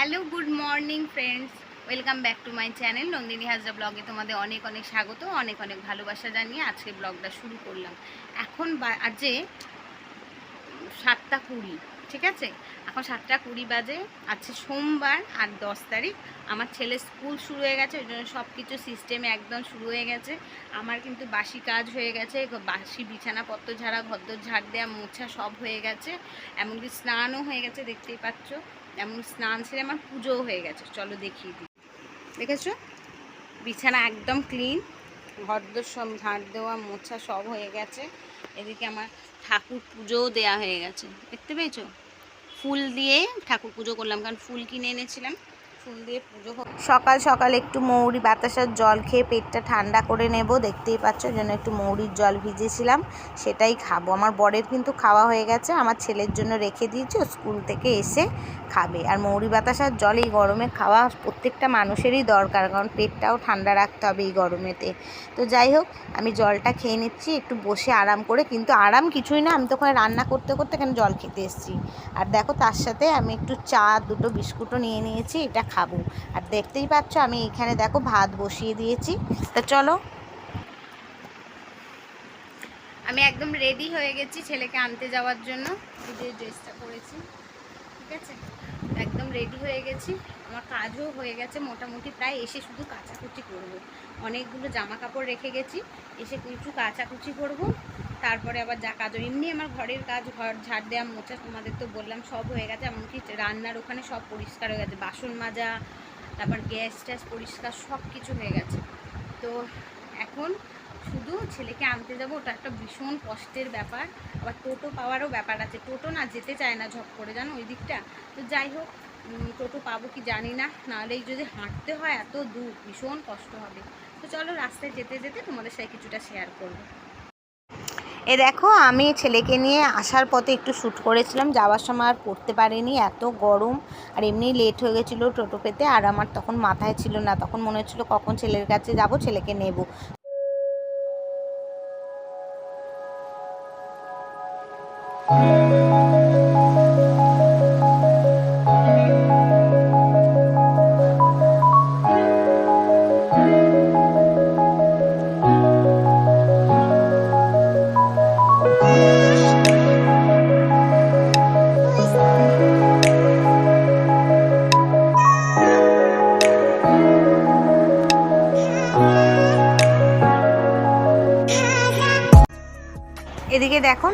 Hello, good morning friends. Welcome back to my channel. Nandini Hazra ব্লগে তোমাদের অনেক অনেক স্বাগত, অনেক অনেক ভালোবাসা জানিয়ে আজকে ব্লগটা শুরু করলাম। এখন বা- আজে সাতটা কুড়ি, ঠিক আছে? এখন সাতটা কুড়ি বাজে আছে সোমবার, আর দশ তারিখ। আমার ছেলে স্কুল শুরু হয়ে গেছে, ওই জন্য সব কিছু সিস্টেমে একদম শুরু হয়ে গেছে। আমার কিন্তু বাসি কাজ হয়ে গেছে বাসি বিছানাপত্র ঝাড়া, ঘরদোর ঝাড় দেওয়া মোছা সব হয়ে গেছে। এমনকি স্নানও হয়ে গেছে, দেখতেই পাচ্ছ। এমন স্নান সেরে আমার পুজোও হয়ে গেছে। চলো দেখিয়ে দিই। দেখেছ? বিছানা একদম ক্লিন ঘরদোর সব ঝাঁট দেওয়া, মোছা সব হয়ে গেছে। এদিকে আমার ঠাকুর পুজোও দেয়া হয়ে গেছে। দেখতে পেয়েছ? ফুল দিয়ে ঠাকুর পুজো করলাম, কারণ ফুল কিনে এনেছিলাম। ফুল দিয়ে পুজো সকাল সকাল একটু মৌরি বাতাসার জল খেয়ে পেটটা ঠান্ডা করে নেব। দেখতেই পাচ্ছ জন্য একটু মৌরির জল ভিজেছিলাম, সেটাই খাব। আমার বরের কিন্তু খাওয়া হয়ে গেছে, আমার ছেলের জন্য রেখে দিয়েছি স্কুল থেকে এসে খাবে। আর মৌরি বাতাসার জল এই গরমে খাওয়া প্রত্যেকটা মানুষেরই দরকার, কারণ পেটটাও ঠান্ডা রাখতে হবে এই গরমেতে। তো যাই হোক, আমি জলটা খেয়ে নিচ্ছি, একটু বসে আরাম করে, কিন্তু আরাম কিছুই না, আমি তো ওখানে রান্না করতে করতে এখানে জল খেতে এসেছি। আর দেখো, তার সাথে আমি একটু চা, দুটো বিস্কুটও নিয়ে নিয়েছি, এটা খাব। আর দেখতেই পাচ্ছ, আমি এখানে দেখো ভাত বসিয়ে দিয়েছি। তা চলো। আমি একদম রেডি হয়ে গেছি ছেলেকে আনতে যাওয়ার জন্য। যে ড্রেসটা পরেছি। ঠিক আছে? একদম রেডি হয়ে গেছি। আমার কাজও হয়ে গেছে মোটামুটি। প্রায় এসে শুধু কাচাকুচি করব। অনেকগুলো জামা কাপড় রেখে গেছি। এসে কিছু কাচাকুচি করব। তারপরে আবার যা কাজ এমনি আমার ঘরের কাজ, ঘর ঝাড় দেওয়া মোছা তোমাদের তো বললাম, সব হয়ে গেছে। এমনকি রান্নার ওখানে সব পরিষ্কার হয়ে গেছে। বাসন মাজা, তারপর গ্যাস ট্যাস পরিষ্কার, সব কিছু হয়ে গেছে। তো এখন শুধু ছেলেকে আনতে যাব, ওটা একটা ভীষণ কষ্টের ব্যাপার। আবার টোটো পাওয়ারও ব্যাপার আছে। টোটো না যেতে চায় না ঝপ করে, জানো ওই দিকটা? তো যাই হোক টোটো পাবো কি জানি না। নাহলে যদি হাঁটতে হয়, এত দূর, ভীষণ কষ্ট হবে। তো চলো রাস্তায় যেতে যেতে তোমাদের সাথে কিছুটা শেয়ার করব। এ দেখো, আমি ছেলেকে নিয়ে আসার পথে একটু শ্যুট করেছিলাম। যাওয়ার সময় আর পড়তে পারিনি, এত গরম। আর এমনি লেট হয়ে গেছিল টোটো পেতে, আর আমার তখন মাথায় ছিল না। তখন মনে হচ্ছিল কখন ছেলের কাছে যাব, ছেলেকে নেব। Thank দেখো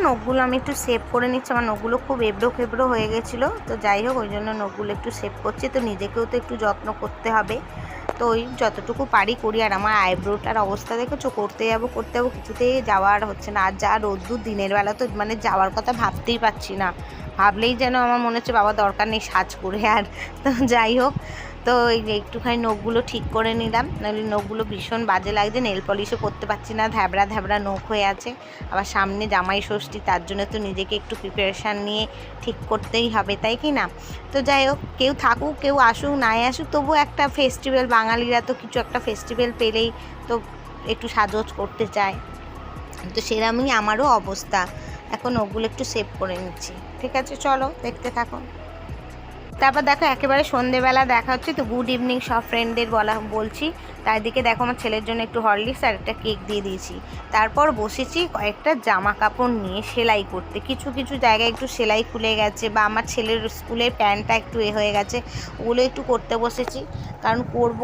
নখগুলো আমি একটু সেভ করে নিচ্ছি। আমার নখগুলো খুব এবড়ো খেবড়ো হয়ে গেছিল। তো যাই হোক, ওই জন্য নখগুলো একটু সেভ করছি। তো নিজেকেও তো একটু যত্ন করতে হবে। তো ওই যতটুকু পারি করি। আর আমার আইব্রোটার অবস্থা দেখেছ? করতে যাব করতে যাব, কিছুতেই যাওয়ার হচ্ছে না। আর যা রোদ্দুর দিনের বেলা তো মানে যাওয়ার কথা ভাবতেই পারছি না। ভাবলেই যেন আমার মনে হচ্ছে, বাবা দরকার নেই সাজ করে আর। তো যাই হোক তো এই যে একটুখানি নখগুলো ঠিক করে নিলাম, নাহলে নখগুলো ভীষণ বাজে লাগছে নেল পলিশও করতে পারছি না ধ্যাবড়া ধ্যাবড়া নখ হয়ে আছে। আবার সামনে জামাই ষষ্ঠী, তার জন্য তো নিজেকে একটু প্রিপারেশান নিয়ে ঠিক করতেই হবে, তাই কি না? তো যাই হোক, কেউ থাকুক, কেউ আসুক, নাই আসুক, তবু একটা ফেস্টিভ্যাল বাঙালিরা তো কিছু একটা ফেস্টিভ্যাল পেলেই তো একটু সাজোজ করতে চায়। তো সেরকমই আমারও অবস্থা। এখন ওগুলো একটু সেভ করে নিচ্ছি। ঠিক আছে, চলো, দেখতে থাকো। তারপর দেখো, একেবারে সন্ধেবেলা দেখা হচ্ছে, তো গুড ইভিনিং সব ফ্রেন্ডদের বলা, বলছি। তার দিকে দেখো, আমার ছেলের জন্য একটু হরলিক্স আর একটা কেক দিয়ে দিয়েছি। তারপর বসেছি, কয়েকটা জামা কাপড় নিয়ে সেলাই করতে। কিছু কিছু জায়গায় একটু সেলাই খুলে গেছে, বা আমার ছেলের স্কুলের প্যান্টটা একটু এ হয়ে গেছে, ওগুলো একটু করতে বসেছি। কারণ করব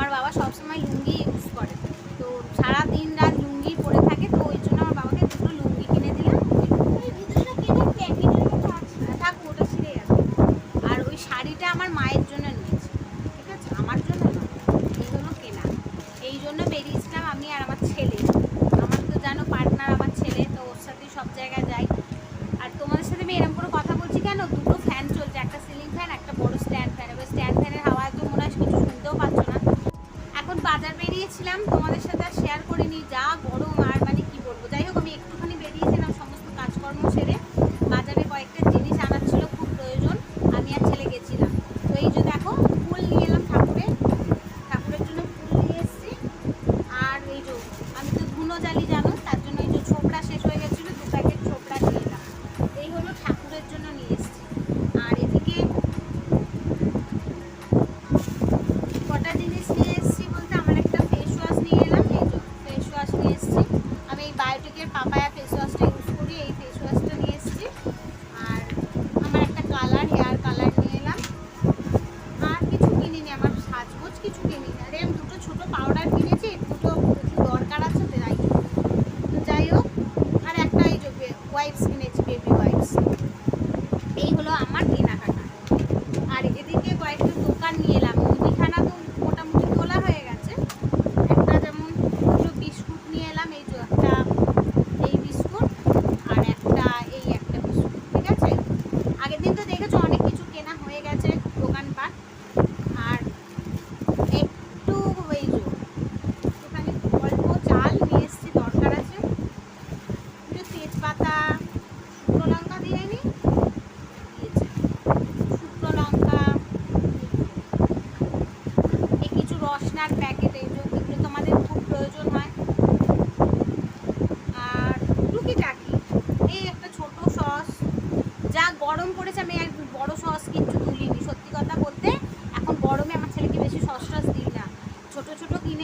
আমার বাবা সবসময় লুঙ্গি ইউজ করে। তো সারা দিন রাত লুঙ্গি পরে থাকে, তো ওই জন্য আমার বাবাকে দুটো লুঙ্গি কিনে দিলাম। থাকুক ওটা ছিঁড়ে গেছে আর ওই শাড়িটা আমার মায়ের জন্য নিয়েছি, ঠিক আছে? আমার জন্য না এই জন্য কেনা। এই জন্য বেরিয়েছিলাম আমি আর আমার ছেলে। knee down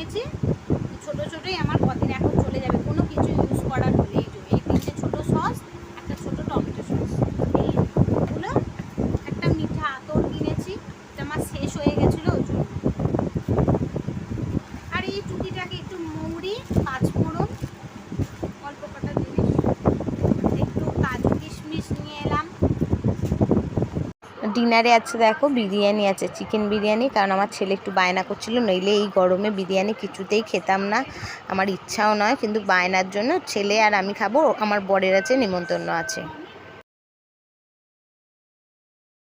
পেয়েছি ডিনারে আছে দেখো, বিরিয়ানি আছে, চিকেন বিরিয়ানি, কারণ আমার ছেলে একটু বায়না করছিল, নইলে এই গরমে বিরিয়ানি কিছুতেই খেতাম না। আমার ইচ্ছাও নয়, কিন্তু বায়নার জন্য ছেলে আর আমি খাব, আমার বরের আছে নিমন্ত্রণ আছে।